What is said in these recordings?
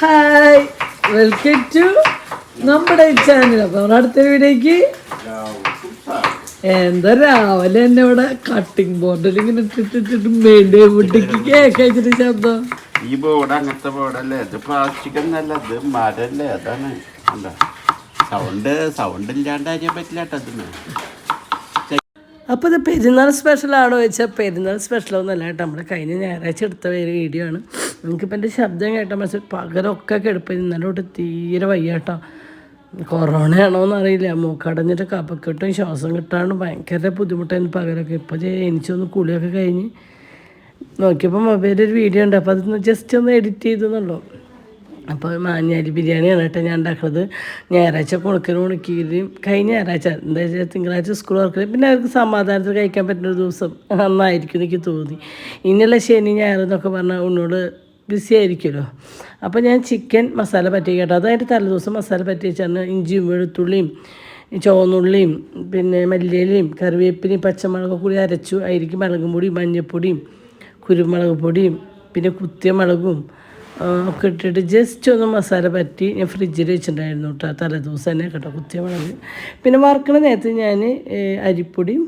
Hi welcome to നമ്മുടെ channel അപ്പോൾ നമ്മുടെ അടുത്ത വീടേക്ക്. എന്താ രാവിലെ തന്നെ ഇവിടെ കട്ടിംഗ് ബോർഡിൽ ഇങ്ങനെ ഇട്ടിട്ടിട്ട് മേണ്ടേ വീട്ടിലേക്ക് കേക്ക് അയച്ചിട്ട് ശബ്ദം. ഈ ബോർഡ് അങ്ങനത്തെ ബോർഡല്ലേ ഇത് പ്ലാസ്റ്റിക് എന്നല്ല ഇത് മരല്ലേ? അതാണ്. സൗണ്ട് സൗണ്ട് ഇല്ലാണ്ട് അറിയാൻ പറ്റില്ല കേട്ടോ അതിന് അപ്പോൾ ഇത് പെരുന്നാൾ സ്പെഷ്യലാണോ ചോദിച്ചാൽ പെരുന്നാൾ സ്പെഷ്യലൊന്നുമല്ല കേട്ടോ. നമ്മൾ കഴിഞ്ഞ ഞായറാഴ്ച എടുത്ത ഒരു വീഡിയോ ആണ്. നിങ്ങൾക്കിപ്പോൾ എന്റെ ശബ്ദം കേട്ടോ മനസ്സിൽ പകരമൊക്കെ കിടപ്പ്. ഇന്നലെ തൊട്ട് തീരെ വയ്യ കേട്ടോ. കൊറോണ ആണോന്ന് എന്നറിയില്ല മൂക്കടഞ്ഞിട്ട് കപ്പക്കെട്ടും ശ്വാസം കിട്ടാണ്ട് ഭയങ്കര ബുദ്ധിമുട്ടായിരുന്നു പകരമൊക്കെ ഇപ്പോൾ എനിച്ചൊന്ന് കുളിയൊക്കെ കഴിഞ്ഞ് നോക്കിയപ്പോൾ മൊബൈലിൽ ഒരു വീഡിയോ ഉണ്ട്. അപ്പോൾ അതൊന്ന് ജസ്റ്റ് ഒന്ന് എഡിറ്റ് ചെയ്തെന്നുള്ളൂ അപ്പോൾ മാഞ്ഞാരി ബിരിയാണിയാണ് കേട്ടോ ഞാൻ ഉണ്ടാക്കുന്നത് ഞായറാഴ്ച കുണക്കിന് കുണക്കിയും കഴിഞ്ഞ ഞായറാഴ്ച. എന്താ വെച്ചാൽ തിങ്കളാഴ്ച സ്കൂൾ തുറക്കൽ. പിന്നെ അവർക്ക് സമാധാനത്തിൽ കഴിക്കാൻ പറ്റുന്ന ഒരു ദിവസം നന്നായിരിക്കും എനിക്ക് തോന്നി. ഇനിയുള്ള ശനി ഞായർ എന്നൊക്കെ പറഞ്ഞാൽ ഉന്നോട് ബിസി ആയിരിക്കുമല്ലോ. അപ്പോൾ ഞാൻ ചിക്കൻ മസാല പറ്റി കേട്ടോ. അതായത് തലേദിവസം മസാല പറ്റി വെച്ചാണ് ഇഞ്ചിയും വെളുത്തുള്ളിയും ചുവന്നുള്ളിയും പിന്നെ മല്ലിയിലയും കറിവേപ്പിലയും പച്ചമുളക് കൂടി അരച്ചു. അതിലേക്ക് മുളകും പൊടിയും മഞ്ഞൾപ്പൊടിയും കുരുമുളക് പൊടിയും പിന്നെ കുത്തിയ മുളകും ഒക്കെ ഇട്ടിട്ട് ജസ്റ്റ് ഒന്ന് മസാല പറ്റി ഞാൻ ഫ്രിഡ്ജിൽ വെച്ചിട്ടുണ്ടായിരുന്നു കേട്ടോ തലേദിവസം തന്നെ കേട്ടോ കുത്തിയ മുളക് പിന്നെ വറുക്കണ നേരത്ത് ഞാൻ അരിപ്പൊടിയും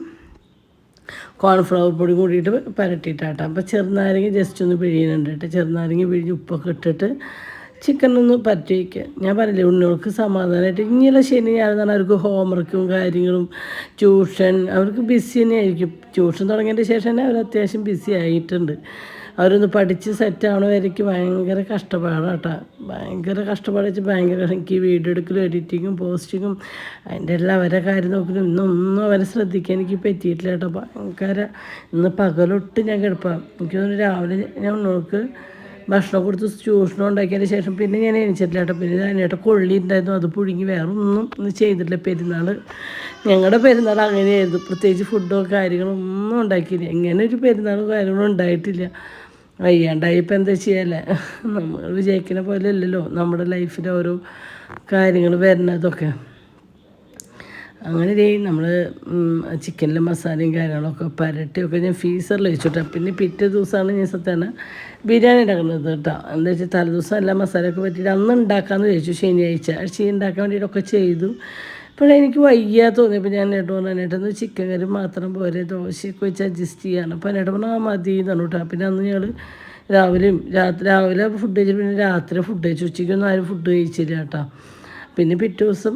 കോൺഫ്ലവർ പൊടി കൂടിയിട്ട് പരട്ടിയിട്ടാട്ടോ. അപ്പോൾ ചെറുനാരങ്ങ ജസ്റ്റ് ഒന്ന് പിഴിയുന്നുണ്ട് കേട്ടോ ചെറുനാരങ്ങ പിഴിഞ്ഞ് ഉപ്പൊക്കെ ഇട്ടിട്ട് ചിക്കൻ ഒന്ന് പരട്ടി വയ്ക്കുക ഞാൻ പറഞ്ഞില്ലേ ഉണ്ണികൾക്ക് സമാധാനമായിട്ട് ഇങ്ങനെ ശനി ഞാൻ പറഞ്ഞാൽ അവർക്ക് ഹോംവർക്കും കാര്യങ്ങളും ട്യൂഷൻ അവർക്ക് ബിസി തന്നെയായിരിക്കും. ട്യൂഷൻ തുടങ്ങിയതിന്റെ ശേഷം തന്നെ അവർ അത്യാവശ്യം ബിസി ആയിട്ടുണ്ട്. അവരൊന്ന് പഠിച്ച് സെറ്റ് ആവണ വരയ്ക്ക് ഭയങ്കര കഷ്ടപ്പാടാണ് കേട്ടോ. ഭയങ്കര കഷ്ടപ്പാട് വെച്ച് ഭയങ്കര എനിക്ക് വീഡിയോ എടുക്കലും എഡിറ്റിങ്ങും പോസ്റ്റിങ്ങും അതിന്റെ എല്ലാം അവരെ കാര്യം നോക്കലും ഇന്നൊന്നും അവരെ ശ്രദ്ധിക്കാൻ എനിക്ക് പറ്റിയിട്ടില്ല കേട്ടോ. ഭയങ്കര ഇന്ന് പകലൊട്ട് ഞാൻ കിടപ്പാം. എനിക്ക് തോന്നുന്നു രാവിലെ ഞാൻ നോക്ക് ഭക്ഷണം കൊടുത്ത് ട്യൂഷനും ഉണ്ടാക്കിയതിന് ശേഷം പിന്നെ ഞാൻ എണിച്ചിട്ടില്ല കേട്ടോ. പിന്നെ അതിനായിട്ട് കൊള്ളി ഉണ്ടായിരുന്നു. അത് പുഴുങ്ങി വേറെ ഒന്നും ചെയ്തിട്ടില്ല. പെരുന്നാൾ ഞങ്ങളുടെ പെരുന്നാൾ അങ്ങനെയായിരുന്നു. പ്രത്യേകിച്ച് ഫുഡോ കാര്യങ്ങളോ ഒന്നും ഉണ്ടാക്കിയില്ല. ഇങ്ങനെ ഒരു പെരുന്നാളോ കാര്യങ്ങളോ ഉണ്ടായിട്ടില്ല. വയ്യാണ്ടായി ഇപ്പം എന്താ ചെയ്യാല്ലേ? നമ്മൾ വിജയിക്കുന്ന പോലെ അല്ലല്ലോ നമ്മുടെ ലൈഫിൽ ഓരോ കാര്യങ്ങൾ വരുന്നതൊക്കെ. അങ്ങനെ ചെയ്യും നമ്മൾ ചിക്കനിലെ മസാലയും കാര്യങ്ങളൊക്കെ പരട്ടിയൊക്കെ ഞാൻ ഫീസറിൽ വെച്ചിട്ടാ. പിന്നെ പിറ്റേ ദിവസമാണ് ഞാൻ സത്യാണ് ബിരിയാണി ഉണ്ടാക്കുന്നത് കേട്ടോ എന്താ വെച്ചാൽ തലേദിവസം എല്ലാ മസാലയൊക്കെ പറ്റിയിട്ട് അന്ന് ഉണ്ടാക്കാമെന്ന് ചോദിച്ചു ശനിയാഴ്ച ആഴ്ച ഉണ്ടാക്കാൻ വേണ്ടിയിട്ടൊക്കെ ചെയ്തു. ഇപ്പോഴേ എനിക്ക് വയ്യ തോന്നിയപ്പോൾ ഞാൻ നേട്ട് പറഞ്ഞു നേട്ടൊന്ന് ചിക്കൻ കറി മാത്രം പോരെ ദോശയൊക്കെ വെച്ച് അഡ്ജസ്റ്റ് ചെയ്യാണ്. അപ്പോൾ എന്നോട് പറഞ്ഞു ആ മതി എന്നാണ് കേട്ടോ പിന്നെ അന്ന് ഞങ്ങൾ രാവിലെയും രാത്രി രാവിലെ ഫുഡ് കഴിച്ചിട്ട് പിന്നെ രാത്രി ഫുഡ് കഴിച്ചു. ഉച്ചയ്ക്കൊന്നും ആരും ഫുഡ് കഴിച്ചില്ല കേട്ടോ പിന്നെ പിറ്റേ ദിവസം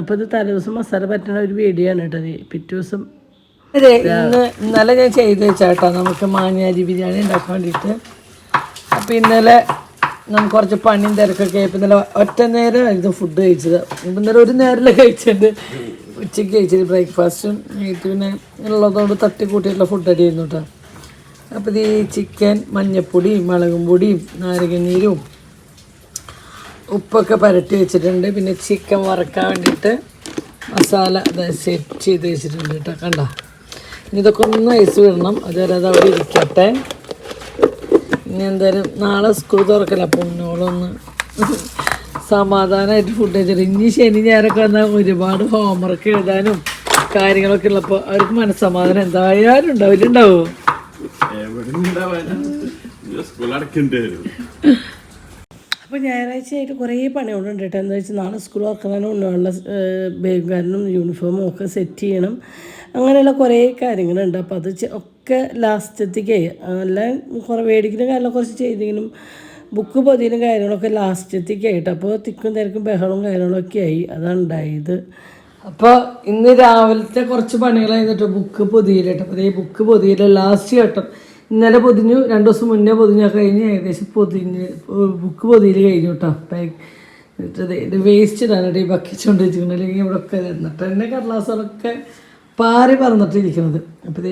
അപ്പോൾ ഇത് തലേദിവസം മസാല പറ്റുന്ന ഒരു വീഡിയോ ആണ് കേട്ടോ ഇത്. പിറ്റേ ദിവസം അതെ ഇന്ന് ഇന്നലെ ഞാൻ ചെയ്ത് വെച്ചാട്ടോ. നമുക്ക് മാഞ്ഞാരി ബിരിയാണി ഉണ്ടാക്കാൻ വേണ്ടിയിട്ട്. അപ്പോൾ ഇന്നലെ നമുക്ക് കുറച്ച് പണിയും തിരക്കൊക്കെ ആയപ്പോൾ ഇന്നലെ ഒറ്റ നേരമായിരുന്നു ഫുഡ് കഴിച്ചത്. ഇപ്പം ഇന്നലെ ഒരു നേരമല്ലേ കഴിച്ചിട്ട് ഉച്ചയ്ക്ക് കഴിച്ചത് ബ്രേക്ക്ഫാസ്റ്റും നൈറ്റ് പിന്നെ ഉള്ളതുകൊണ്ട് തട്ടി കൂട്ടിയിട്ടുള്ള ഫുഡ് അടിയായിരുന്നു കേട്ടോ. അപ്പോൾ ഇത് ഈ ചിക്കൻ മഞ്ഞപ്പൊടിയും മുളകും പൊടിയും നാരങ്ങനീരും ഉപ്പൊക്കെ പരട്ടി വെച്ചിട്ടുണ്ട്. പിന്നെ ചിക്കൻ വറക്കാൻ വേണ്ടിയിട്ട് മസാല സെറ്റ് ചെയ്ത് വെച്ചിട്ടുണ്ട് കേട്ടോ. കണ്ട? ഇനി ഇതൊക്കെ ഒന്ന് ഐസ് വിടണം അതുവരെ അത് അവിടെ ഇരിക്കട്ടെ. ഇനി എന്തായാലും നാളെ സ്കൂൾ തുറക്കല അപ്പോൾ ഉന്നോളൊന്ന് സമാധാനമായിട്ട് ഫുഡ് കഴിച്ചിട്ട് ഇനി ശനി ഞാനൊക്കെ വന്നാൽ ഒരുപാട് ഹോംവർക്ക് എഴുതാനും കാര്യങ്ങളൊക്കെ ഉള്ളപ്പോൾ അവർക്ക് മനസ്സമാധാനം എന്തായാലും ഉണ്ടാവില്ല ഉണ്ടാവുമോ എവിടെ സ്കൂൾ അടക്കേണ്ടി വരും അപ്പോൾ ഞായറാഴ്ചയായിട്ട് കുറേ പണികളുണ്ട് കേട്ടോ. എന്താ വെച്ചാൽ നാളെ സ്കൂൾ തുറക്കുന്നതിന് ഉള്ള ബാഗുകാരനും യൂണിഫോമും ഒക്കെ സെറ്റ് ചെയ്യണം. അങ്ങനെയുള്ള കുറേ കാര്യങ്ങളുണ്ട്. അപ്പോൾ അത് ഒക്കെ ലാസ്റ്റത്തേക്ക് അല്ല കുറേ മേടിക്കുന്ന കാര്യം കുറച്ച് ചെയ്തെങ്കിലും ബുക്ക് പൊതിയിലും കാര്യങ്ങളൊക്കെ ലാസ്റ്റത്തേക്ക് ആയിട്ട്. അപ്പോൾ തിക്കും തിരക്കും ബഹളവും കാര്യങ്ങളൊക്കെ ആയി. അതാണ് ഉണ്ടായത്. അപ്പോൾ ഇന്ന് രാവിലത്തെ കുറച്ച് പണികളായിരുന്നു ബുക്ക് പൊതിയിലിട്ട് അപ്പോൾ ഈ ബുക്ക് പൊതിയിലെ ലാസ്റ്റ് ഘട്ടം. ഇന്നലെ പൊതിഞ്ഞു രണ്ട് ദിവസം മുന്നേ പൊതിഞ്ഞ. കഴിഞ്ഞ് ഏകദേശം പൊതിഞ്ഞ് ബുക്ക് പൊതിയിൽ കഴിഞ്ഞു കേട്ടോ ഇത് വേസ്റ്റ് ഇടാനായിട്ട് ഈ ബക്കറ്റ് കൊണ്ട് വെച്ചിട്ടുണ്ട് അല്ലെങ്കിൽ ഇവിടെ ഒക്കെ എന്നിട്ട് തന്നെ കടലാസുകളൊക്കെ പാറി പറന്നിട്ടിരിക്കുന്നത് അപ്പോൾ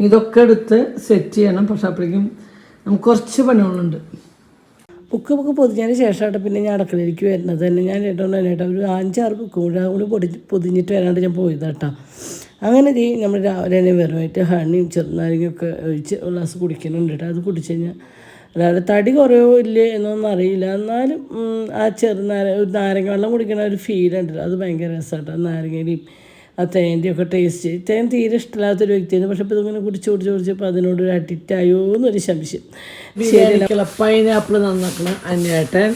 ഇതൊക്കെ എടുത്ത് സെറ്റ് ചെയ്യണം. പക്ഷെ അപ്പോഴേക്കും നമുക്ക് കുറച്ച് പണികളുണ്ട്. ബുക്ക് ബുക്ക് പൊതിഞ്ഞതിന് ശേഷമായിട്ട് പിന്നെ ഞാൻ അടുക്കളയിലേക്ക് വരുന്നത്. തന്നെ ഞാൻ ഏട്ടോണ്ട് തന്നെ ഏട്ടാ ഒരു അഞ്ചാറ് ബുക്ക് കൂടെ കൂടി പൊടി പൊതിഞ്ഞിട്ട് വരാണ്ട് ഞാൻ പോയത് കേട്ടോ അങ്ങനെ ചെയ്യും നമ്മൾ രാവിലെ തന്നെ വെറുമായിട്ട് ഹണിയും ചെറുനാരങ്ങയൊക്കെ ഒഴിച്ച് ഒരു ഗ്ലാസ് കുടിക്കുന്നുണ്ട് കേട്ടോ. അത് കുടിച്ച് കഴിഞ്ഞാൽ അതായത് തടി കുറയോ ഇല്ലേ എന്നൊന്നും അറിയില്ല. എന്നാലും ആ ചെറുനാര ഒരു നാരങ്ങ വെള്ളം കുടിക്കണ ഒരു ഫീൽ ഉണ്ടല്ലോ അത് ഭയങ്കര രസമാട്ടോ. നാരങ്ങയുടെയും ആ തേന്റെയൊക്കെ ടേസ്റ്റ് തേൻ തീരെ ഇഷ്ടമില്ലാത്തൊരു വ്യക്തിയാണ്. പക്ഷെ ഇപ്പോൾ ഇതിങ്ങനെ കുടിച്ച് കുടിച്ച് കുടിച്ചപ്പോൾ അതിനോട് ഒരു അഡിക്റ്റ് ആയോ എന്നൊരു സംശയം ബിരിയാണിക്കുള്ള പൈനാപ്പിൾ നന്നാക്കണം അന്നേട്ടൻ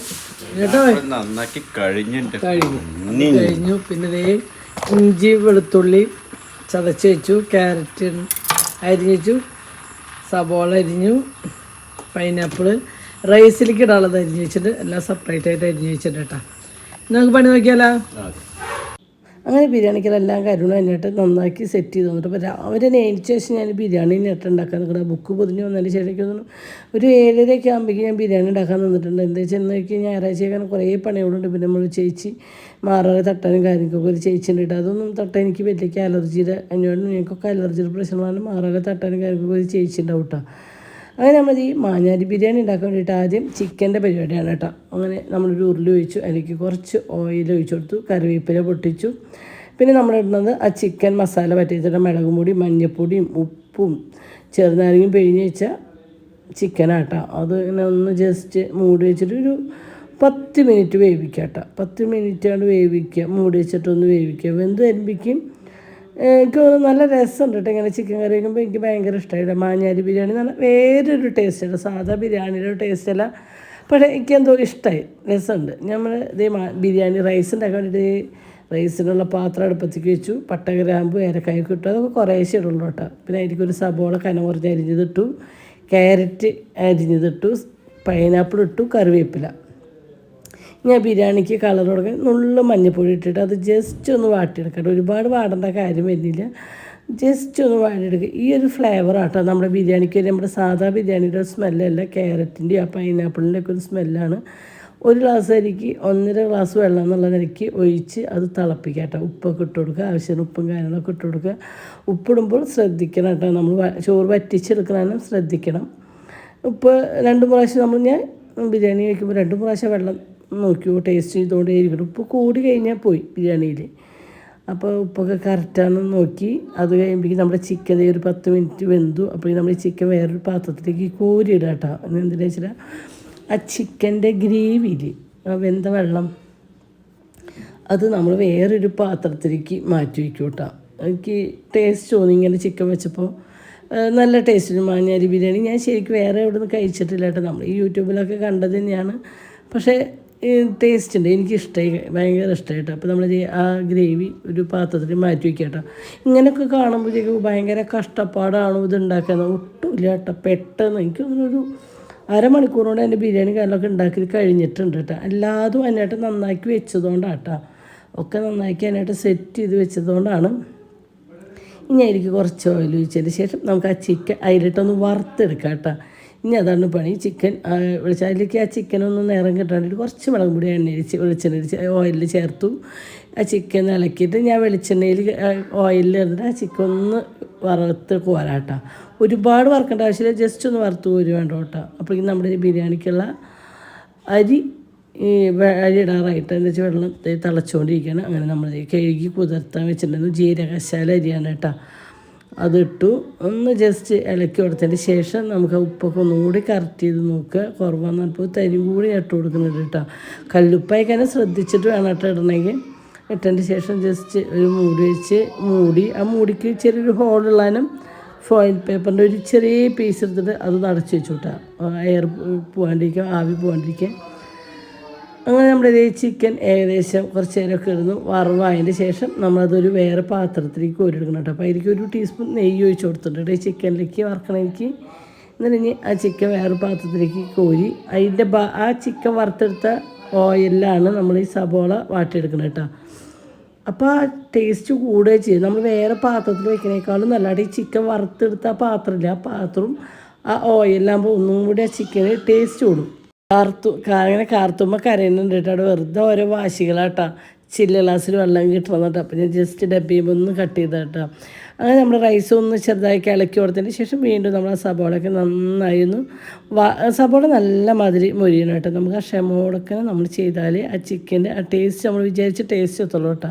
നന്നാക്കി കഴിഞ്ഞു. കഴിഞ്ഞു. പിന്നെ ഇഞ്ചി വെളുത്തുള്ളി ചതച്ച് വെച്ചു ക്യാരറ്റ് അരിഞ്ഞു വെച്ചു സബോള അരിഞ്ഞു പൈനാപ്പിൾ റൈസിലേക്ക് ഇടാനുള്ളത് അരിഞ്ഞു വെച്ചിട്ട് എല്ലാം സെപ്പറേറ്റ് ആയിട്ട് അരിഞ്ഞു വെച്ചിട്ട് കേട്ടോ. നമുക്ക് പണി നോക്കിയാലോ. അങ്ങനെ ബിരിയാണിക്കെല്ലാം കരുണ എന്നിട്ട് നന്നാക്കി സെറ്റ് ചെയ്ത് തന്നിട്ട് അപ്പോൾ രാവിലെ നേരിച്ച ശേഷം ഞാൻ ബിരിയാണി നേട്ടം ഉണ്ടാക്കാൻ നിൽക്കുന്നത് ബുക്ക് പൊതിഞ്ഞ് വന്നതിന് ശേഷം ഒരു ഏഴരയൊക്കെ ആകുമ്പോഴേക്കും ഞാൻ ബിരിയാണി ഉണ്ടാക്കാൻ നിന്നിട്ടുണ്ട്. എന്താ വെച്ചാൽ ഞായറാഴ്ച ഞായറാഴ്ചയൊക്കെ കുറേ പണികളുണ്ട്. പിന്നെ നമ്മൾ ചേച്ചി മാറാതെ തട്ടാനും കാര്യങ്ങൾക്കൊക്കെ ഒരു ചേച്ചി ഉണ്ട് അതൊന്നും തട്ടാൻ എനിക്ക് വലിയ അലർജിയുടെ അതിനോട് ഞങ്ങൾക്കൊക്കെ അലർജിയുടെ പ്രശ്നമാണ് മാറാതെ തട്ടാനും കാര്യങ്ങൾക്കൊക്കെ ഒരു ചേച്ചി ഉണ്ടാവും കേട്ടോ. അങ്ങനെ നമ്മൾ ഈ മാഞ്ഞാരി ബിരിയാണി ഉണ്ടാക്കാൻ വേണ്ടിയിട്ട് ആദ്യം ചിക്കന്റെ പരിപാടിയാണ് കേട്ടോ. അങ്ങനെ നമ്മളൊരു ഉരുളി ഒഴിച്ചു അതിലേക്ക് കുറച്ച് ഓയിൽ ഒഴിച്ചു കൊടുത്തു കറിവേപ്പില പൊട്ടിച്ചു. പിന്നെ നമ്മൾ ഇടുന്നത് ആ ചിക്കൻ മസാല പറ്റിയിട്ട് മുളക് പൊടി മഞ്ഞൾപ്പൊടിയും ഉപ്പും ചെറുനാരങ്ങയും പിഴിഞ്ഞ് വെച്ച ചിക്കനാട്ടോ അത് ഇങ്ങനെ ഒന്ന് ജസ്റ്റ് മൂടി വെച്ചിട്ട് ഒരു പത്ത് മിനിറ്റ് വേവിക്കുക കേട്ടോ പത്ത് മിനിറ്റ് കൊണ്ട് വേവിക്കുക മൂടി വെച്ചിട്ടൊന്ന് വേവിക്കുക വെന്ത് വരുമ്പോഴേക്കും എനിക്ക് നല്ല രസമുണ്ട് കേട്ടോ ഇങ്ങനെ ചിക്കൻ കറി വയ്ക്കുമ്പോൾ എനിക്ക് ഭയങ്കര ഇഷ്ടമായിട്ട് മാഞ്ഞാരി ബിരിയാണി നല്ല വേറൊരു ടേസ്റ്റാണ് സാധാ ബിരിയാണിയുടെ ഒരു ടേസ്റ്റ് അല്ല. പക്ഷേ എനിക്ക് എന്തോ ഇഷ്ടമായി രസമുണ്ട്. നമ്മൾ ഇതേ ബിരിയാണി റൈസ് ഉണ്ടാക്കാൻ വേണ്ടിയിട്ട് റൈസിനുള്ള പാത്രം അടുപ്പത്തേക്ക് വെച്ചു. പട്ട ഗ്രാമ്പ് ഏലക്കായ ഇട്ടു. അതൊക്കെ കുറേശ്ശേ ഇടുള്ളൂ കേട്ടോ പിന്നെ അതിലേക്കൊരു സബോള കന കുറഞ്ഞ് അരിഞ്ഞതിട്ടു ക്യാരറ്റ് അരിഞ്ഞതിട്ടു പൈനാപ്പിൾ ഇട്ടു. കറിവേപ്പില. ഞാൻ ബിരിയാണിക്ക് കളർ കൊടുക്കാൻ നുള്ള മഞ്ഞപ്പൊടി ഇട്ടിട്ട് അത് ജസ്റ്റ് ഒന്ന് വാട്ടിയെടുക്കട്ടെ ഒരുപാട് വാടേണ്ട കാര്യം വരുന്നില്ല. ജസ്റ്റ് ഒന്ന് വാടിയെടുക്കുക ഈ ഒരു ഫ്ലേവർ ആട്ടോ നമ്മുടെ ബിരിയാണിക്ക് നമ്മുടെ സാധാ ബിരിയാണിയുടെ ഒരു സ്മെല്ലല്ല ക്യാരറ്റിന്റെ ആ പൈനാപ്പിളിന്റെ ഒക്കെ ഒരു സ്മെല്ലാണ് ഒരു ഗ്ലാസ് അരിക്ക് ഒന്നര ഗ്ലാസ് വെള്ളം എന്നുള്ള നിലയ്ക്ക് ഒഴിച്ച് അത് തിളപ്പിക്കുക കേട്ടോ. ഉപ്പൊക്കെ ഇട്ട് കൊടുക്കുക. ആവശ്യത്തിന് ഉപ്പും കാര്യങ്ങളൊക്കെ ഇട്ട് കൊടുക്കുക. ഉപ്പിടുമ്പോൾ ശ്രദ്ധിക്കണം കേട്ടോ. നമ്മൾ ചോറ് വറ്റിച്ചെടുക്കണതിനും ശ്രദ്ധിക്കണം. ഉപ്പ് രണ്ട് പ്രാവശ്യം നമ്മൾ ഞാൻ ബിരിയാണി വയ്ക്കുമ്പോൾ രണ്ട് പ്രാവശ്യം വെള്ളം നോക്കിയോ ടേസ്റ്റ് ചെയ്തുകൊണ്ടേ ഇരിക്കണം ഉപ്പ് കൂടി കഴിഞ്ഞാൽ പോയി ബിരിയാണിയിൽ. അപ്പോൾ ഉപ്പൊക്കെ കറക്റ്റാണെന്ന് നോക്കി. അത് കഴിയുമ്പോഴേക്കും നമ്മുടെ ചിക്കൻ ഒരു പത്ത് മിനിറ്റ് വെന്തു. അപ്പോൾ നമ്മൾ ചിക്കൻ വേറൊരു പാത്രത്തിലേക്ക് കോരി ഇടുക കേട്ടോ. എന്തിനാ വെച്ചാൽ ആ ചിക്കന്റെ ഗ്രേവിയിൽ വെന്ത വെള്ളം അത് നമ്മൾ വേറൊരു പാത്രത്തിലേക്ക് മാറ്റി വയ്ക്കും കേട്ടോ. എനിക്ക് ടേസ്റ്റ് തോന്നി ഇങ്ങനെ ചിക്കൻ വെച്ചപ്പോൾ. നല്ല ടേസ്റ്റ് മാഞ്ഞാരി ബിരിയാണി. ഞാൻ ശരിക്കും വേറെ എവിടെ നിന്ന് കഴിച്ചിട്ടില്ല കേട്ടോ. നമ്മൾ ഈ യൂട്യൂബിലൊക്കെ കണ്ടത് തന്നെയാണ്. പക്ഷേ ടേസ്റ്റ് ഉണ്ട്. എനിക്ക് ഇഷ്ടമായി ഭയങ്കര ഇഷ്ടമായിട്ട് അപ്പോൾ നമ്മൾ ആ ഗ്രേവി ഒരു പാത്രത്തിൽ മാറ്റി വയ്ക്കുക കേട്ടോ ഇങ്ങനെയൊക്കെ കാണുമ്പോഴേക്കും ഭയങ്കര കഷ്ടപ്പാടാണ് ഇത് ഉണ്ടാക്കുന്നത് ഒട്ടുമില്ല കേട്ടോ പെട്ടെന്ന് എനിക്ക് തോന്നുന്നൊരു അരമണിക്കൂർ കൊണ്ട് എന്റെ ബിരിയാണി കാര്യങ്ങളൊക്കെ ഉണ്ടാക്കി കഴിഞ്ഞിട്ടുണ്ട് കേട്ടോ എല്ലാതും അതിനായിട്ട് നന്നാക്കി വെച്ചതുകൊണ്ടാണ് കേട്ടോ ഒക്കെ നന്നാക്കി അതിനായിട്ട് സെറ്റ് ചെയ്ത് വെച്ചതുകൊണ്ടാണ്. ഇനി എനിക്ക് കുറച്ച് ഓയിൽ ഒഴിച്ചതിന് ശേഷം നമുക്ക് ആ ചിക്കൻ അതിലിട്ടൊന്ന് വറുത്തെടുക്കാം കേട്ടോ ഇനി അതാണ് പണി. ചിക്കൻ വിളിച്ചാൽ അതിലേക്ക് ആ ചിക്കൻ ഒന്ന് കിട്ടാണ്ടിട്ട് കുറച്ച് മുളക് പൊടി എണ്ണ ഒഴിച്ച് വെളിച്ചെണ്ണ ഒഴിച്ച് ഓയിലിൽ ചേർത്തു. ആ ചിക്കൻ ഇളക്കിയിട്ട് ഞാൻ വെളിച്ചെണ്ണയിൽ ഓയിലിൽ ഇരുന്നിട്ട് ആ ചിക്കൻ ഒന്ന് വറുത്ത് കോരാട്ടോ. ഒരുപാട് വറുക്കേണ്ട ആവശ്യമില്ല. ജസ്റ്റ് ഒന്ന് വറുത്ത് കോരി വേണ്ട കേട്ടോ അപ്പോഴേക്കും നമ്മുടെ ബിരിയാണിക്കുള്ള അരി ഈ അരി ഇടാറായിട്ട് എന്താ വെച്ചാൽ വെള്ളം തിളച്ചുകൊണ്ടിരിക്കുകയാണ് അങ്ങനെ നമ്മൾ കഴുകി കുതിർത്താൻ വെച്ചിട്ടുണ്ടായിരുന്നു ജീരകശാല അരിയാണ് കേട്ടോ അതിട്ടു. ഒന്ന് ജസ്റ്റ് ഇളക്കി കൊടുത്തതിന് ശേഷം നമുക്ക് ഉപ്പൊക്കെ ഒന്നുകൂടി കറക്റ്റ് ചെയ്ത് നോക്കുക. കുറവാന്ന് പറഞ്ഞപ്പോൾ തരി കൂടി ഇട്ട് കൊടുക്കുന്നുണ്ട് കേട്ടോ. കല്ലുപ്പായി ശ്രദ്ധിച്ചിട്ട് വേണം കേട്ടോ ഇടണമെങ്കിൽ. ഇട്ടതിന് ശേഷം ജസ്റ്റ് ഒരു മൂടി വെച്ച് മൂടി ആ മൂടിക്ക് ചെറിയൊരു ഹോളുള്ളാനും ഫോയിൽ പേപ്പറിന്റെ ഒരു ചെറിയ പീസ് എടുത്തിട്ട് അത് നടച്ച് വെച്ചു കേട്ടോ. എയർ പോകാണ്ടിരിക്കുക ആവി പോകാണ്ടിരിക്കുക അങ്ങനെ നമ്മുടെ ചിക്കൻ ഏകദേശം കുറച്ച് നേരമൊക്കെ ഇടുന്നു വറവായതിന്റെ ശേഷം നമ്മളതൊരു വേറെ പാത്രത്തിലേക്ക് കോരിയെടുക്കണം കേട്ടോ. അപ്പോൾ അതിലേക്ക് ഒരു ടീസ്പൂൺ നെയ്യ് ഒഴിച്ച് കൊടുത്തിട്ടുണ്ട് ഈ ചിക്കനിലേക്ക് വറക്കണമെങ്കിൽ എന്നിട്ട് ആ ചിക്കൻ വേറെ പാത്രത്തിലേക്ക് കോരി അതിന്റെ ആ ചിക്കൻ വറുത്തെടുത്ത ഓയിലാണ് നമ്മൾ ഈ സബോള വാട്ടിയെടുക്കണം കേട്ടോ. അപ്പോൾ ആ ടേസ്റ്റ് കൂടുകയും ചെയ്യും. നമ്മൾ വേറെ പാത്രത്തിൽ വെക്കണേക്കാളും നല്ലതായിട്ട് ഈ ചിക്കൻ വറുത്തെടുത്ത ആ പാത്രമില്ല ആ പാത്രവും ആ ഓയിലാകുമ്പോൾ ഒന്നും കൂടി ആ ചിക്കന് ടേസ്റ്റ് കൂടും. കാർത്തു അങ്ങനെ കാർത്തുമ്മ കരയുന്നുണ്ട് കേട്ടോ. അവിടെ വെറുതെ ഓരോ വാശികളാട്ടാ. ചില്ല ഗ്ലാസ്സിൽ വെള്ളം കിട്ടണം കേട്ടോ അപ്പം ഞാൻ ജസ്റ്റ് ഡബ്ബിയും ഒന്ന് കട്ട് ചെയ്ത കേട്ടോ അങ്ങനെ നമ്മൾ റൈസ് ഒന്ന് ചെറുതായി ഇളക്കി കൊടുത്തതിന് ശേഷം വീണ്ടും നമ്മൾ ആ സബോളയൊക്കെ നന്നായി ഒന്ന് സബോള നല്ല മധുരി മൊരിയണം കേട്ടോ. നമുക്ക് ആ ക്ഷമോടൊക്കെ നമ്മൾ ചെയ്താൽ ആ ചിക്കന്റെ ആ ടേസ്റ്റ് നമ്മൾ വിചാരിച്ച ടേസ്റ്റ് എത്തുള്ളൂ കേട്ടോ.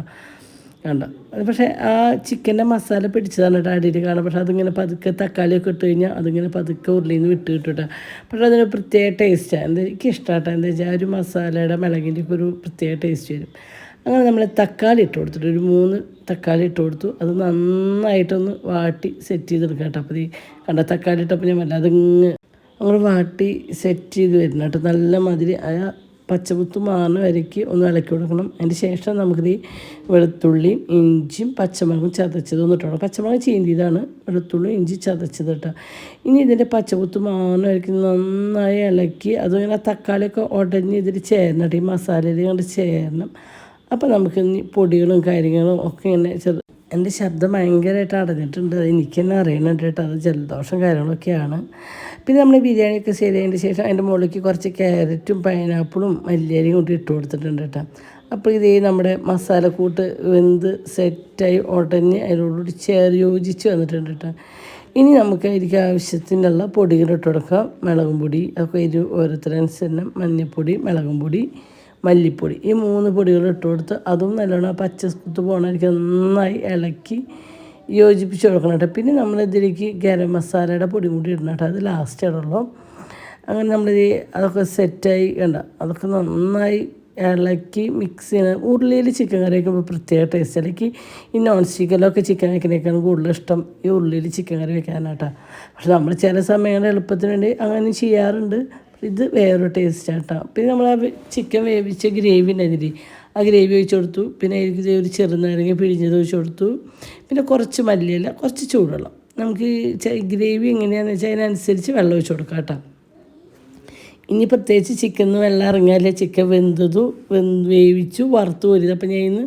അത് പക്ഷേ ആ ചിക്കന്റെ മസാല പിടിച്ചതാണ് കേട്ടോ അടിയിൽ കാണാം പക്ഷേ അതിങ്ങനെ പതുക്കെ തക്കാളിയൊക്കെ ഇട്ട് കഴിഞ്ഞാൽ അതിങ്ങനെ പതുക്കെ ഉരുളിയിൽ നിന്ന് വിട്ട് കിട്ടും പക്ഷേ അതിന് പ്രത്യേക ടേസ്റ്റാണ് എന്താ എനിക്ക് ഇഷ്ടമാട്ടോ എന്താ വെച്ചാൽ ആ ഒരു മസാലയുടെ മിളകിന്റെ ഒരു പ്രത്യേക ടേസ്റ്റ് വരും. അങ്ങനെ നമ്മൾ തക്കാളി ഇട്ട് കൊടുത്തിട്ട് ഒരു മൂന്ന് തക്കാളി ഇട്ട് കൊടുത്തു. അത് നന്നായിട്ടൊന്ന് വാട്ടി സെറ്റ് ചെയ്തെടുക്കാം കേട്ടോ. അപ്പോൾ ഈ കണ്ട തക്കാളി ഇട്ടപ്പോൾ ഞാൻ വല്ല അതിങ്ങ് നമ്മൾ വാട്ടി സെറ്റ് ചെയ്ത് വരുന്ന കേട്ടോ. നല്ല മാതിരി ആ പച്ചമുത്ത് മാറുന്ന വരയ്ക്ക് ഒന്ന് ഇളക്കി കൊടുക്കണം. അതിന് ശേഷം നമുക്കിത് വെളുത്തുള്ളിയും ഇഞ്ചിയും പച്ചമുളകും ചതച്ചത് ഒന്ന് ഇട്ടോ പച്ചമുളക് ചീന്തിയതാണ്. വെളുത്തുള്ളി ഇഞ്ചി ചതച്ചത് കേട്ടോ. ഇനി ഇതിന്റെ പച്ചമുത്ത് മാറുന്ന വരയ്ക്ക് നന്നായി ഇളക്കി അതുപോലെ തക്കാളിയൊക്കെ ഉടഞ്ഞ് ഇതിൽ ചേരണം ഈ മസാലയിൽ കണ്ട് ചേരണം. അപ്പോൾ നമുക്ക് പൊടികളും കാര്യങ്ങളും ഒക്കെ ഇങ്ങനെ ചെറു എന്റെ ശബ്ദം ഭയങ്കരമായിട്ട് അടഞ്ഞിട്ടുണ്ട്. അത് എനിക്ക് തന്നെ അറിയണുണ്ട് കേട്ടോ. അത് ജലദോഷം കാര്യങ്ങളൊക്കെയാണ്. പിന്നെ നമ്മൾ ബിരിയാണിയൊക്കെ ചെയ്തതിന് ശേഷം അതിന്റെ മുകളിലേക്ക് കുറച്ച് ക്യാരറ്റും പൈനാപ്പിളും മല്ലിയരിയും കൂടി ഇട്ട് കൊടുത്തിട്ടുണ്ട് കേട്ടോ. അപ്പോൾ ഇതേ നമ്മുടെ മസാലക്കൂട്ട് വെന്ത് സെറ്റായി ഉടഞ്ഞ് അതിനോടുകൂടി ചേർ യോജിച്ച് വന്നിട്ടുണ്ട് കേട്ടോ. ഇനി നമുക്ക് അതിലേക്ക് ആവശ്യത്തിനുള്ള പൊടികൾ ഇട്ട് കൊടുക്കാം. മുളകും പൊടി അതൊക്കെ എരിവ് ഓരോരുത്തരനുസരണം മഞ്ഞൾപ്പൊടി മുളകും പൊടി മല്ലിപ്പൊടി. ഈ മൂന്ന് പൊടികൾ ഇട്ട് കൊടുത്ത് അതും നല്ലോണം പച്ച കുത്ത് നന്നായി ഇളക്കി യോജിപ്പിച്ച് കൊടുക്കണം കേട്ടോ. പിന്നെ നമ്മളിതിലേക്ക് ഗരം മസാലയുടെ പൊടി കൂടി ഇടണം കേട്ടോ. അത് ലാസ്റ്റ് ഇടുള്ളൂ അങ്ങനെ നമ്മളിത് അതൊക്കെ സെറ്റായി കണ്ട? അതൊക്കെ നന്നായി ഇളക്കി മിക്സ് ചെയ്യണം. ഉരുളിയിൽ ചിക്കൻ കറി വയ്ക്കുമ്പോൾ പ്രത്യേക ടേസ്റ്റ് അല്ലെങ്കിൽ ഈ നോൺ സ്റ്റിക്കിലൊക്കെ ചിക്കൻ വയ്ക്കുന്നതിനേക്കാണ് കൂടുതൽ ഇഷ്ടം ഈ ഉരുളിയിൽ ചിക്കൻ കറി വെക്കാനാട്ടാ പക്ഷെ നമ്മൾ ചില സമയങ്ങളിൽ എളുപ്പത്തിന് വേണ്ടി അങ്ങനെ ചെയ്യാറുണ്ട്. ഇത് വേറൊരു ടേസ്റ്റ് ആട്ടോ പിന്നെ നമ്മൾ ചിക്കൻ വേവിച്ച ഗ്രേവി ഉണ്ടായിരുന്നില്ലേ ആ ഗ്രേവി ഒഴിച്ച് കൊടുത്തു. പിന്നെ അതിലേക്ക് ഒരു ചെറുനാരങ്ങ പിഴിഞ്ഞത് ഒഴിച്ച് കൊടുത്തു. പിന്നെ കുറച്ച് മല്ലിയില കുറച്ച് ചൂടുവെള്ളം. നമുക്ക് ഗ്രേവി എങ്ങനെയാണെന്ന് വെച്ചാൽ അതിനനുസരിച്ച് വെള്ളം ഒഴിച്ച് കൊടുക്കാം കേട്ടോ. ഇനി പ്രത്യേകിച്ച് ചിക്കൻ നിന്ന് വെള്ളം ഇറങ്ങിയാലേ ചിക്കൻ വെന്തതു വെന്ത് വേവിച്ചു വറുത്തു പോരുത് അപ്പം ഞാൻ ഇന്ന്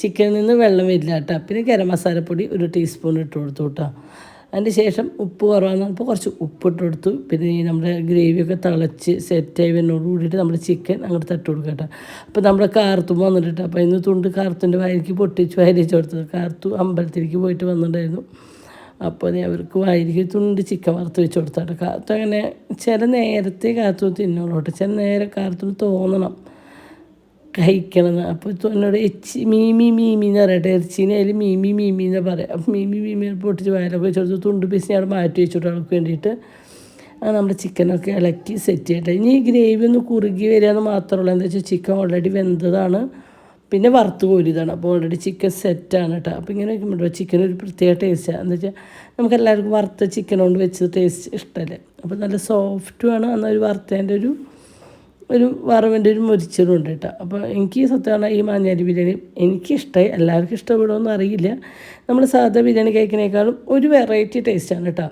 ചിക്കനിൽ നിന്ന് വെള്ളം വരില്ല കേട്ടോ. പിന്നെ ഗരം മസാലപ്പൊടി ഒരു ടീസ്പൂൺ ഇട്ട് കൊടുത്തു കേട്ടോ. അതിന് ശേഷം ഉപ്പ് കുറവാന്ന് അപ്പോൾ കുറച്ച് ഉപ്പ് ഇട്ട് കൊടുത്തു പിന്നെ ഈ നമ്മുടെ ഗ്രേവിയൊക്കെ തിളച്ച് സെറ്റായി വരുന്നതോട് കൂടിയിട്ട് നമ്മുടെ ചിക്കൻ അങ്ങോട്ട് തട്ട് കൊടുക്കുക കേട്ടോ. അപ്പോൾ നമ്മുടെ കാർത്തും വന്നിട്ടുണ്ട് അപ്പോൾ ഇന്ന് തുണ്ട് കാർത്തിന്റെ വായിലേക്ക് പൊട്ടിച്ച് വാരിച്ച് കൊടുത്തത്. കാർത്തു അമ്പലത്തിലേക്ക് പോയിട്ട് വന്നിട്ടുണ്ടായിരുന്നു. അപ്പോൾ അവർക്ക് വായിരിക്കും തുണ്ട് ചിക്കൻ വറുത്ത് വെച്ച് കൊടുത്താട്ടോ. കാത്തു അങ്ങനെ ചില നേരത്തെ കാത്തു തിന്നോളൂ കേട്ടോ. ചില നേരം കാർത്തു തോന്നണം. കഴിക്കണമെന്ന്. അപ്പോൾ എന്നോട് എച്ചി മീമി മീമി എന്ന് പറയട്ടെ എച്ചിനെ അതിൽ മീമി മീമി എന്ന് പറയാം. അപ്പോൾ മീമി മീമി പൊട്ടിച്ച് വയലൊക്കെ വെച്ച് കൊടുത്ത് തുണ്ട് പീസ് ഞാൻ മാറ്റി വെച്ചിട്ട് അവൾക്ക് വേണ്ടിയിട്ട് നമ്മുടെ ചിക്കനൊക്കെ ഇളക്കി സെറ്റ് ചെയ്യട്ടെ. ഇനി ഗ്രേവി ഒന്ന് കുറുകി വരിക എന്ന് മാത്രമല്ല എന്താ വെച്ചാൽ ചിക്കൻ ഓൾറെഡി വെന്തതാണ്. പിന്നെ വറുത്ത് കോരിയതാണ്. അപ്പോൾ ഓൾറെഡി ചിക്കൻ സെറ്റാണ് കേട്ടോ. അപ്പോൾ ഇങ്ങനെ വെക്കുമ്പോൾ ചിക്കൻ ഒരു പ്രത്യേക ടേസ്റ്റാണ് എന്താ വെച്ചാൽ നമുക്ക് എല്ലാവർക്കും വറുത്ത ചിക്കൻ കൊണ്ട് വെച്ചത് ടേസ്റ്റ് ഇഷ്ടമല്ലേ? അപ്പോൾ നല്ല സോഫ്റ്റുമാണ് എന്നാൽ ഒരു വറുത്തതിന്റെ ഒരു ഒരു വറവിന്റെ ഒരു മുരിച്ചതും ഉണ്ട് കേട്ടോ. അപ്പോൾ എനിക്ക് സത്യം പറഞ്ഞാൽ ഈ മാഞ്ഞാരി ബിരിയാണി എനിക്കിഷ്ടമായി എല്ലാവർക്കും ഇഷ്ടപ്പെടുമെന്ന് അറിയില്ല. നമ്മൾ സാധാ ബിരിയാണി കഴിക്കുന്നതിനേക്കാളും ഒരു വെറൈറ്റി ടേസ്റ്റാണ് കേട്ടോ.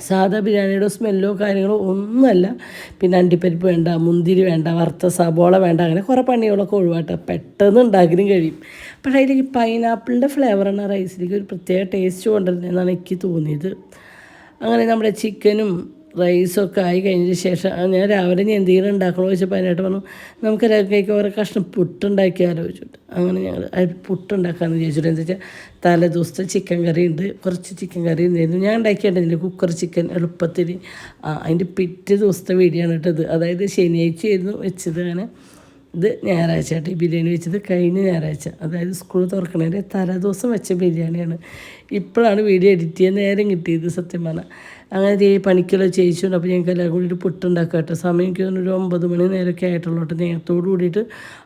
സാധാ ബിരിയാണിയുടെ സ്മെല്ലോ കാര്യങ്ങളോ ഒന്നുമല്ല. പിന്നെ അണ്ടിപ്പരിപ്പ് വേണ്ട മുന്തിരി വേണ്ട വറുത്ത സബോള വേണ്ട അങ്ങനെ കുറേ പണികളൊക്കെ ഒഴിവാട്ടോ. പെട്ടെന്ന് ഉണ്ടാക്കാനും കഴിയും. പക്ഷേ അതിലേക്ക് പൈനാപ്പിളിന്റെ ഫ്ലേവറാണ് റൈസിലേക്ക് ഒരു പ്രത്യേക ടേസ്റ്റ് കൊണ്ടുവരുന്നതെന്നാണ് എനിക്ക് തോന്നിയത്. അങ്ങനെ നമ്മുടെ ചിക്കനും റൈസൊക്കെ ആയി കഴിഞ്ഞതിന് ശേഷം ഞാൻ രാവിലെ ഞാൻ എന്തെങ്കിലും ഉണ്ടാക്കണോ? ചോദിച്ചപ്പോൾ അതിനായിട്ട് പറഞ്ഞു നമുക്ക് എല്ലാവർക്കും ഓരോ കഷ്ണം പുട്ടുണ്ടാക്കിയാലോ ചോദിച്ചിട്ട് അങ്ങനെ ഞങ്ങൾ പുട്ടുണ്ടാക്കാമെന്ന് ചോദിച്ചിട്ട് എന്താ വെച്ചാൽ തലേ ദിവസത്തെ ചിക്കൻ കറി ഉണ്ട് കുറച്ച് ചിക്കൻ കറി ഉണ്ടായിരുന്നു. ഞാൻ ഉണ്ടാക്കിയിട്ടുണ്ടെങ്കിൽ കുക്കർ ചിക്കൻ എളുപ്പത്തിൽ. അതിന്റെ പിറ്റേ ദിവസത്തെ വീഡിയോ ആണ് കേട്ടത്. അതായത് ശനിയാഴ്ചയായിരുന്നു വെച്ചത് അങ്ങനെ. ഇത് ഞായറാഴ്ച ആയിട്ട് ബിരിയാണി വെച്ചത് കഴിഞ്ഞ ഞായറാഴ്ച. അതായത് സ്കൂൾ തുറക്കണതിന്റെ തലേദിവസം വെച്ച ബിരിയാണിയാണ്. ഇപ്പോഴാണ് വീഡിയോ എഡിറ്റ് ചെയ്യാൻ നേരം കിട്ടിയത് സത്യം പറഞ്ഞാൽ അങ്ങനെ ഈ പണിക്കുള്ള ചേച്ചിയുണ്ട് അപ്പോൾ ഞങ്ങൾക്ക് എല്ലാം കൂടിയിട്ട് പുട്ടുണ്ടാക്കുക കേട്ടോ. സമയം ഒരു ഒമ്പത് മണി നേരമൊക്കെ ആയിട്ടുള്ളൂ കേട്ടോ. നേരത്തോട് കൂടിയിട്ട്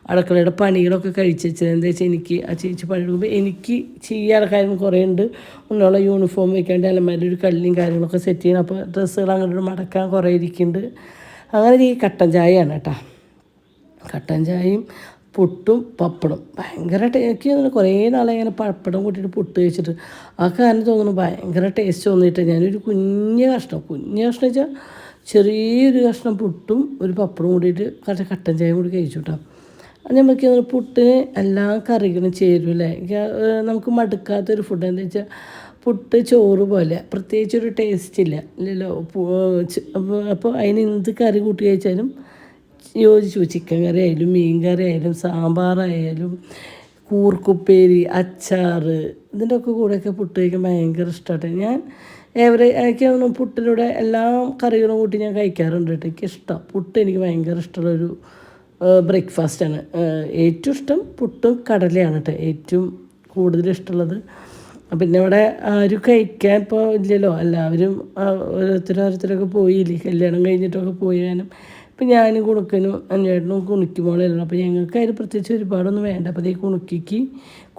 അടുക്കളയുടെ പണികളൊക്കെ കഴിച്ച് വെച്ചത്. എന്താ വെച്ചാൽ എനിക്ക് ആ ചേച്ചി പണി എടുക്കുമ്പോൾ എനിക്ക് ചെയ്യാനുള്ള കാര്യം കുറേ ഉണ്ട്. ഉള്ള യൂണിഫോം വെക്കാണ്ട് അലമാരിൽ ഒരു കള്ളിയും കാര്യങ്ങളൊക്കെ സെറ്റ് ചെയ്യണം. അപ്പോൾ ഡ്രസ്സുകൾ അങ്ങോട്ട് മടക്കാൻ കുറേ ഇരിക്കുന്നുണ്ട്. അങ്ങനെ ഈ കട്ടൻ ചായയാണ് കേട്ടോ. കട്ടൻ ചായയും പുട്ടും പപ്പടും ഭയങ്കര എനിക്ക് തോന്നുന്നു കുറേ നാളെ ഇങ്ങനെ പപ്പടം കൂട്ടിയിട്ട് പുട്ട് കഴിച്ചിട്ട്. ആ കാരണം തോന്നുന്നു ഭയങ്കര ടേസ്റ്റ് തോന്നിയിട്ട് ഞാനൊരു കുഞ്ഞ് കഷ്ണം കുഞ്ഞ് കഷ്ണം വെച്ചാൽ ചെറിയൊരു കഷ്ണം പുട്ടും ഒരു പപ്പടും കൂടിയിട്ട് കുറച്ച് കട്ടൻ ചായയും കൂടി കഴിച്ചു കേട്ടോ നമുക്ക് പുട്ടിന് എല്ലാ കറികളും ചേരുമല്ലേ നമുക്ക് മടുക്കാത്തൊരു ഫുഡ് എന്താ വെച്ചാൽ പുട്ട് ചോറ് പോലെ. പ്രത്യേകിച്ച് ഒരു ടേസ്റ്റ് ഇല്ല. ഇല്ലല്ലോ അപ്പോൾ അതിന് എന്ത് കറി കൂട്ടി കഴിച്ചാലും യോജിച്ചു ചിക്കൻ കറി ആയാലും മീൻ ആയാലും സാമ്പാറായാലും കൂർക്കുപ്പേരി അച്ചാർ ഇതിന്റെ ഒക്കെ കൂടെയൊക്കെ പുട്ട് കഴിക്കാൻ ഭയങ്കര ഇഷ്ടമാട്ടെ. ഞാൻ എവരെ എനിക്ക് തോന്നുന്നു പുട്ടിലൂടെ എല്ലാ കറികളും കൂട്ടി ഞാൻ കഴിക്കാറുണ്ട് കേട്ടോ. എനിക്ക് ഇഷ്ടം പുട്ട് എനിക്ക് ഭയങ്കര ഇഷ്ടമുള്ളൊരു ബ്രേക്ക്ഫാസ്റ്റാണ്. ഏറ്റവും ഇഷ്ടം പുട്ടും കടലയാണ് കേട്ടോ. ഏറ്റവും കൂടുതൽ ഇഷ്ടമുള്ളത്. പിന്നെ ഇവിടെ ആരും കഴിക്കാൻ ഇപ്പോൾ ഇല്ലല്ലോ. എല്ലാവരും ഓരോരുത്തരോരോരുത്തരൊക്കെ പോയില്ലേ കല്യാണം കഴിഞ്ഞിട്ടൊക്കെ പോയി കാരണം അപ്പം ഞാനും കുണുക്കനും അഞ്ചേട്ടനും കുണിക്കുമ്പോഴുള്ളൂ അപ്പോൾ ഞങ്ങൾക്ക് അതിൽ പ്രത്യേകിച്ച് ഒരുപാടൊന്നും വേണ്ട. അപ്പോൾ ഈ കുണുക്കിക്ക്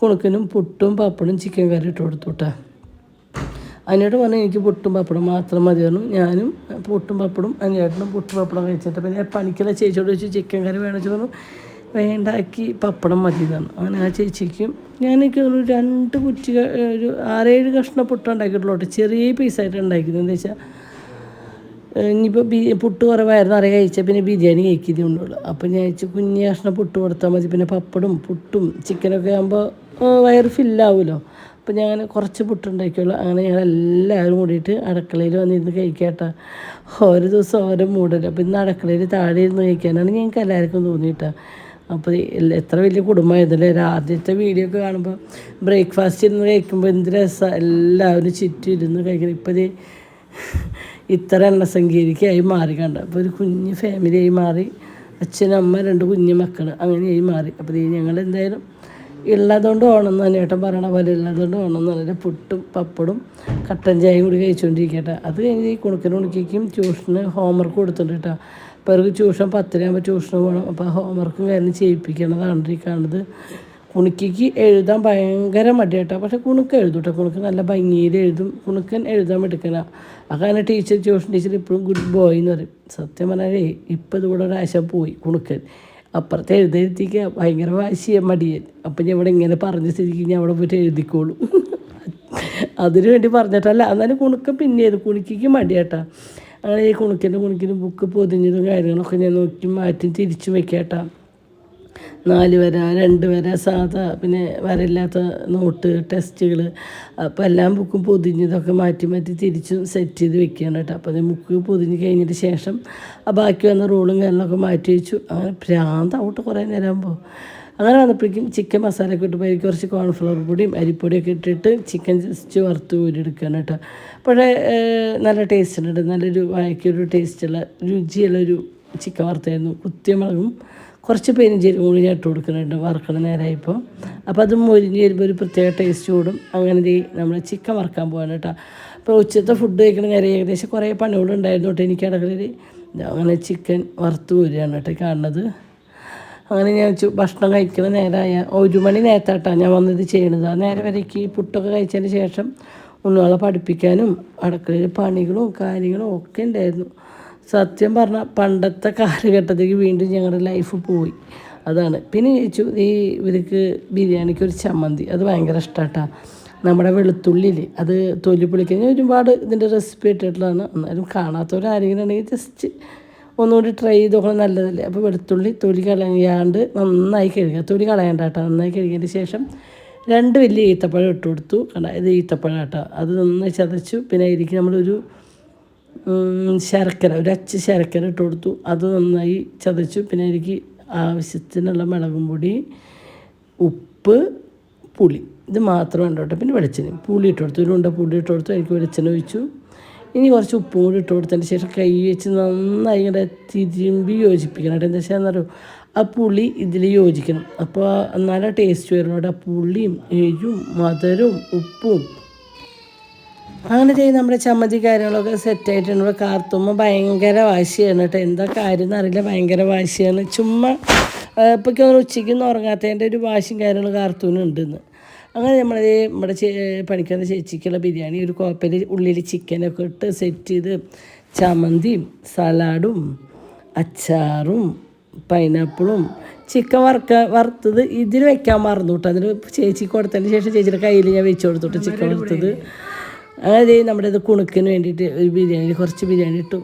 കുണുക്കനും പുട്ടും പപ്പടും ചിക്കൻ കറി ഇട്ട് കൊടുത്തു കേട്ടോ അതിനോട് പറഞ്ഞു എനിക്ക് പുട്ടും പപ്പടം മാത്രം മതിയായിരുന്നു ഞാനും പുട്ടും പപ്പടും അനിയേട്ടനും പുട്ടും പപ്പടം കഴിച്ചിട്ട് പിന്നെ പണിക്കുള്ള ചേച്ചിയോട് വെച്ച് ചിക്കൻ കറി വേണമെന്ന് പറഞ്ഞു. വേണ്ടാക്കി പപ്പടം മതി എന്നാണ് അങ്ങനെ ആ ചേച്ചിക്കും ഞാനൊക്കെ ഒരു രണ്ട് കുറ്റി ഒരു ആറേഴ് കഷ്ണം പുട്ട് ഉണ്ടാക്കിയിട്ടുള്ളൂ കേട്ടോ ചെറിയ പീസായിട്ട് ഉണ്ടാക്കുന്നത് എന്താ വെച്ചാൽ ഇനിയിപ്പോൾ ബി പുട്ട് കുറവായിരുന്നു അറിയാൻ കഴിച്ചാൽ പിന്നെ ബിരിയാണി കഴിക്കുന്നേ ഉണ്ടുള്ളൂ അപ്പോൾ ഞാൻ വെച്ച് കുഞ്ഞു കഷ്ണം പുട്ട് കൊടുത്താൽ മതി. പിന്നെ പപ്പടും പുട്ടും ചിക്കനൊക്കെ ആകുമ്പോൾ വയറ് ഫില്ലാവുമല്ലോ അപ്പോൾ ഞാൻ കുറച്ച് പുട്ടുണ്ടാക്കിയുള്ളൂ. അങ്ങനെ ഞങ്ങൾ എല്ലാവരും കൂടിയിട്ട് അടുക്കളയിൽ വന്നിരുന്ന് കഴിക്കാട്ട. ഓരോ ദിവസം ഓരോ മൂടല്ലോ അപ്പോൾ ഇന്ന് അടുക്കളയിൽ താഴെ ഇരുന്ന് കഴിക്കാനാണ് ഞങ്ങൾക്ക് എല്ലാവർക്കും തോന്നിയിട്ടാ. അപ്പോൾ എത്ര വലിയ കുടുംബമായിരുന്നല്ലേ ആദ്യത്തെ വീഡിയോ ഒക്കെ കാണുമ്പോൾ ബ്രേക്ക്ഫാസ്റ്റ് ഇരുന്ന് കഴിക്കുമ്പോൾ എന്ത് രസമാണ് എല്ലാവരും ചുറ്റും ഇരുന്ന് കഴിക്കണം. ഇപ്പോൾ ഇത്ര എണ്ണസംഖ്യയിലേക്കായി മാറി കണ്ട. അപ്പോൾ ഒരു കുഞ്ഞ് ഫാമിലിയായി മാറി. അച്ഛനമ്മ രണ്ട് കുഞ്ഞു മക്കൾ അങ്ങനെയായി മാറി. അപ്പോൾ ഞങ്ങൾ എന്തായാലും ഉള്ളതുകൊണ്ട് ഓണം എന്ന് തന്നെയേട്ടൻ പറയണ പോലെ ഉള്ളതുകൊണ്ട് ഓണം പറഞ്ഞാൽ പുട്ടും പപ്പടും കട്ടൻ ചായയും കൂടി കഴിച്ചുകൊണ്ടിരിക്കട്ടെ അത് കഴിഞ്ഞ് ഈ കുണുക്കനും കുണിക്കും ട്യൂഷന് ഹോംവർക്ക് കൊടുത്തിട്ടുണ്ട് കേട്ടോ അപ്പോൾ അവർക്ക് ട്യൂഷൻ പത്തരയാകുമ്പോൾ ട്യൂഷന് പോകണം അപ്പോൾ ഹോംവർക്കും കാര്യം ചെയ്യിപ്പിക്കണതാണ് ഈ കാണുന്നത്. കുണുക്കിക്ക് എഴുതാൻ ഭയങ്കര മടിയാട്ടോ പക്ഷെ കുണുക്ക് എഴുതും കേട്ടോ കുണുക്ക് നല്ല ഭംഗിയിൽ എഴുതും. കുണുക്കൻ എഴുതാൻ എടുക്കണ അങ്ങനെ ടീച്ചർ ട്യൂഷൻ ടീച്ചർ ഇപ്പോഴും ഗുഡ് ബോയ് എന്ന് പറയും. സത്യം പറഞ്ഞാലേ ഇപ്പം ഇതുകൂടെ ഒരാശ പോയി കുണുക്കൻ. അപ്പുറത്തെ എഴുതെഴുത്തിക്ക് ഭയങ്കര വാശിയ മടിയൻ അപ്പം ഞാൻ ഇവിടെ ഇങ്ങനെ പറഞ്ഞ സ്ഥിതിക്ക് ഞാൻ അവിടെ പോയിട്ട് എഴുതിക്കോളൂ. അതിനു വേണ്ടി പറഞ്ഞിട്ടല്ല. എന്നാലും കുണുക്ക പിന്നെയത് കുണുക്കിക്ക് മടിയാട്ടാ അങ്ങനെ ഈ കുണുക്കിന്റെ കുണുക്കിന്റെ ബുക്ക് പൊതിഞ്ഞതും കാര്യങ്ങളൊക്കെ ഞാൻ നോക്കി മാറ്റി തിരിച്ചു വെക്കാട്ടാ. നാല് വര രണ്ട് വര സാധാ പിന്നെ വരയില്ലാത്ത നോട്ട് ടെസ്റ്റുകൾ. അപ്പോൾ എല്ലാം ബുക്കും പൊതിഞ്ഞതൊക്കെ മാറ്റി മാറ്റി തിരിച്ചും സെറ്റ് ചെയ്ത് വെക്കുകയാണ് കേട്ടോ. അപ്പോൾ അത് ബുക്ക് പൊതിഞ്ഞ് കഴിഞ്ഞിട്ട് ശേഷം ആ ബാക്കി വന്ന റോളും കാര്യങ്ങളൊക്കെ മാറ്റി വെച്ചു. അങ്ങനെ ഭ്രാന്താവട്ടെ കുറേ നേരം ആകുമ്പോൾ അങ്ങനെ വന്നപ്പോഴേക്കും ചിക്കൻ മസാലയൊക്കെ ഇട്ടപ്പോൾ എനിക്ക് കുറച്ച് കോൺഫ്ലവർ പൊടിയും അരിപ്പൊടിയൊക്കെ ഇട്ടിട്ട് ചിക്കൻ ജസ്റ്റ് വറുത്ത് ഊരിയെടുക്കുകയാണ് കേട്ടോ. ഏഹ്, നല്ല ടേസ്റ്റ് ഉണ്ട്. നല്ലൊരു വായക്കൊരു ടേസ്റ്റുള്ള രുചിയുള്ളൊരു ചിക്കൻ വറുത്തായിരുന്നു. കുത്തിയമുളകും കുറച്ച് പെരിഞ്ചീരകം കൂടി ഞാൻ ഇട്ട് കൊടുക്കുന്നുണ്ട് വറുക്കണ നേരമായപ്പോൾ അപ്പോൾ അത് മൊരിഞ്ഞ് വരുമ്പോൾ ഒരു പ്രത്യേക ടേസ്റ്റ് കൂടും. അങ്ങനെ നമ്മൾ ചിക്കൻ വറുക്കാൻ പോകാൻ കേട്ടോ അപ്പോൾ ഉച്ചത്തെ ഫുഡ് കഴിക്കണ നേരം ഏകദേശം കുറേ പണികളുണ്ടായിരുന്നു കേട്ടോ എനിക്ക് ഇടകളിൽ അങ്ങനെ ചിക്കൻ വറുത്ത് വരികയാണ് കേട്ടോ കാണുന്നത്. അങ്ങനെ ഞാൻ ഭക്ഷണം കഴിക്കുന്ന നേരമായ ഒരു മണി നേരത്തായിട്ടാണ് ഞാൻ വന്നത് ചെയ്യണത്. ആ നേരം വരേക്ക് പുട്ടൊക്കെ കഴിച്ചതിന് ശേഷം ഉണ്ണുകളെ പഠിപ്പിക്കാനും അടുക്കളയിൽ പണികളും കാര്യങ്ങളും ഒക്കെ ഉണ്ടായിരുന്നു. സത്യം പറഞ്ഞാൽ പണ്ടത്തെ കാലഘട്ടത്തേക്ക് വീണ്ടും ഞങ്ങളുടെ ലൈഫ് പോയി. അതാണ്. പിന്നെ ചോദിച്ചു ഈ ഇവർക്ക് ബിരിയാണിക്ക് ഒരു ചമ്മന്തി അത് ഭയങ്കര ഇഷ്ടമാട്ടാ നമ്മുടെ വെളുത്തുള്ളിൽ അത് തൊലി പൊളിക്കഴിഞ്ഞാൽ ഒരുപാട് ഇതിന്റെ റെസിപ്പി ഇട്ടിട്ടുള്ളതാണ്. എന്നാലും കാണാത്തവരാരെങ്കിലും ഉണ്ടെങ്കിൽ ജസ്റ്റ് ഒന്നുകൂടി ട്രൈ ചെയ്ത് നോക്കണം നല്ലതല്ലേ. അപ്പോൾ വെളുത്തുള്ളി തൊലി കളയാണ്ട് നന്നായി കഴുകുക തൊലി കളയണ്ട കേട്ടോ നന്നായി കഴുകിയതിന് ശേഷം രണ്ട് വലിയ ഈത്തപ്പഴം ഇട്ട് കൊടുത്തു കണ്ട? ഇത് ഈത്തപ്പഴം കേട്ടോ അത് നന്നായി ചതച്ചു. പിന്നെ അതിലേക്ക് നമ്മളൊരു ശർക്കര ഒരു അച്ച് ശർക്കര ഇട്ട് കൊടുത്തു. അത് നന്നായി ചതച്ചു. പിന്നെ എനിക്ക് ആവശ്യത്തിനുള്ള മുളകും പൊടി ഉപ്പ് പുളി. ഇത് മാത്രം ഉണ്ട് കേട്ടോ. പിന്നെ വെളിച്ചെണ്ണ. പുളി ഇട്ട് കൊടുത്തു. ഒരു ഉണ്ട പുളി ഇട്ട് കൊടുത്തു. എനിക്ക് വെളിച്ചെണ്ണ ഒഴിച്ചു. ഇനി കുറച്ച് ഉപ്പും കൂടി ഇട്ട് കൊടുത്തതിന് ശേഷം കൈ വെച്ച് നന്നായി ഇങ്ങനെ തിരുമ്പി യോജിപ്പിക്കണം കേട്ടോ. എന്താ വെച്ചാൽ എന്നറിയോ ആ പുളി ഇതിൽ യോജിക്കണം. അപ്പോൾ നല്ല ടേസ്റ്റ് വരണം കേട്ടോ ആ പുളിയും എരിവും മധുരവും ഉപ്പും അങ്ങനെ ചെയ്ത് നമ്മുടെ ചമ്മന്തി കാര്യങ്ങളൊക്കെ സെറ്റായിട്ടുണ്ട് ഇവിടെ കാർത്തുമ്മ ഭയങ്കര വാശിയാണ് കേട്ടോ. എന്താ കാര്യം എന്നറിയില്ല ഭയങ്കര വാശിയാണ്. ചുമ്മാ ഇപ്പൊക്കെ ഉച്ചയ്ക്കൊന്നും ഉറങ്ങാത്തതിന്റെ ഒരു വാശിയും കാര്യങ്ങളും കാർത്തൂനുണ്ടെന്ന് അങ്ങനെ നമ്മൾ നമ്മുടെ ചേ പണിക്കുന്ന ചേച്ചിക്കുള്ള ബിരിയാണി ഒരു കോപ്പയിൽ ഉള്ളിൽ ചിക്കനൊക്കെ ഇട്ട് സെറ്റ് ചെയ്ത് ചമ്മന്തിയും സലാഡും അച്ചാറും പൈനാപ്പിളും ചിക്കൻ വറുക്ക വറുത്തത് ഇതിൽ വെക്കാൻ മറന്നു കേട്ടോ. അതിന് ചേച്ചി കൊടുത്തതിന് ശേഷം ചേച്ചിയുടെ കയ്യിൽ ഞാൻ വെച്ച് കൊടുത്തു ചിക്കൻ വറുത്തത്. ദേ നമ്മുടെ ഇത് കുണുക്കിന് വേണ്ടിയിട്ട് ഒരു ബിരിയാണി കുറച്ച് ബിരിയാണി ഇട്ടു.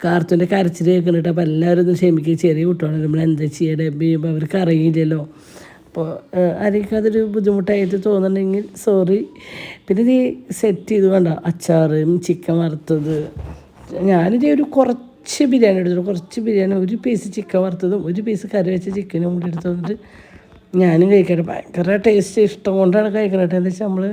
കാർത്തൂന്റെ കരച്ചിൽ കേൾക്കുന്നുണ്ട് അപ്പോൾ എല്ലാവരും ഒന്ന് ക്ഷമിക്കുക ചെറിയ കുട്ടികളാണ്. നമ്മൾ എന്താ ചെയ്യുമ്പോൾ അവർക്ക് അറിയില്ലല്ലോ. അപ്പോൾ ആരെയൊക്കെ അതൊരു ബുദ്ധിമുട്ടായിട്ട് തോന്നുന്നുണ്ടെങ്കിൽ സോറി പിന്നെ ഇത് സെറ്റ് ചെയ്ത് വേണ്ട. അച്ചാറും ചിക്കൻ വറുത്തത്. ഞാനിത് ഒരു കുറച്ച് ബിരിയാണി എടുത്തു കുറച്ച് ബിരിയാണി ഒരു പീസ് ചിക്കൻ വറുത്തതും ഒരു പീസ് കറി വെച്ച ചിക്കനും കൂടി എടുത്തു വന്നിട്ട് ഞാനും കഴിക്കട്ടെ. ഭയങ്കര ടേസ്റ്റ് ഇഷ്ടം കൊണ്ടാണ് കഴിക്കണത് എന്താ വെച്ചാൽ നമ്മൾ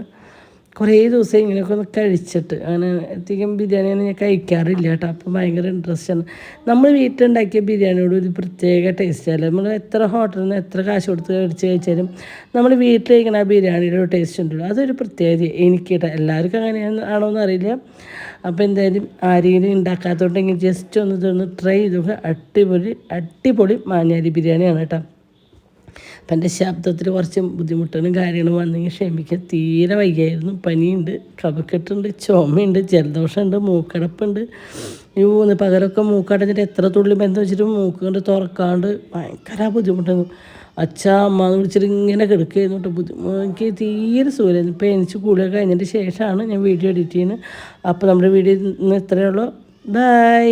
കുറേ ദിവസം ഇങ്ങനെയൊക്കെ ഒന്ന് കഴിച്ചിട്ട് അങ്ങനെ അധികം ബിരിയാണി അങ്ങനെ ഞാൻ കഴിക്കാറില്ല കേട്ടോ. അപ്പം ഭയങ്കര ഇൻട്രസ്റ്റ് ആണ്. നമ്മൾ വീട്ടിലുണ്ടാക്കിയ ബിരിയാണിയോട് ഒരു പ്രത്യേക ടേസ്റ്റ് അല്ല? നമ്മൾ എത്ര ഹോട്ടലിൽ നിന്ന് എത്ര കാശ് കൊടുത്ത് കഴിച്ച് കഴിച്ചാലും നമ്മൾ വീട്ടിൽ കഴിക്കുന്ന ആ ബിരിയാണിയുടെ ഒരു ടേസ്റ്റ് ഉണ്ടല്ലോ. അതൊരു പ്രത്യേകത എനിക്ക് കേട്ടോ. എല്ലാവർക്കും അങ്ങനെയാണ് ആണോ എന്ന് അറിയില്ല. അപ്പോൾ എന്തായാലും ആരെങ്കിലും ഉണ്ടാക്കാത്തതുകൊണ്ടെങ്കിൽ ജസ്റ്റ് ഒന്ന് ഇതൊന്ന് ട്രൈ ചെയ്ത് അടിപൊളി അടിപൊളി മാഞ്ഞാലി ബിരിയാണിയാണ് കേട്ടോ. അപ്പം എന്റെ ശബ്ദത്തിൽ കുറച്ച് ബുദ്ധിമുട്ടുകളും കാര്യങ്ങളും വന്നെങ്കിൽ ക്ഷമിക്കുക തീരെ വൈകിയായിരുന്നു. പനിയുണ്ട് കഫക്കെട്ടുണ്ട് ചുമയുണ്ട് ജലദോഷമുണ്ട് മൂക്കടപ്പുണ്ട്. ഈ മൂന്ന് പകരമൊക്കെ മൂക്കടഞ്ഞിട്ട് എത്ര തുള്ളി ബന്ധം വെച്ചിട്ട് മൂക്ക് കൊണ്ട് തുറക്കാണ്ട് ഭയങ്കര ബുദ്ധിമുട്ടായിരുന്നു. അച്ഛ അമ്മ എന്ന് വിളിച്ചിട്ട് ഇങ്ങനെ കിടക്കുകയായിരുന്നു കേട്ടോ. ബുദ്ധിമുട്ട് എനിക്ക് തീരെ സുഖമായിരുന്നു ഇപ്പോൾ എനിക്ക് കൂടുതൽ കഴിഞ്ഞതിന്റെ ശേഷമാണ് ഞാൻ വീഡിയോ എഡിറ്റ് ചെയ്യുന്നത്. അപ്പോൾ നമ്മുടെ വീഡിയോ ഇന്ന് ഇത്രയേ ഉള്ളൂ. ബൈ.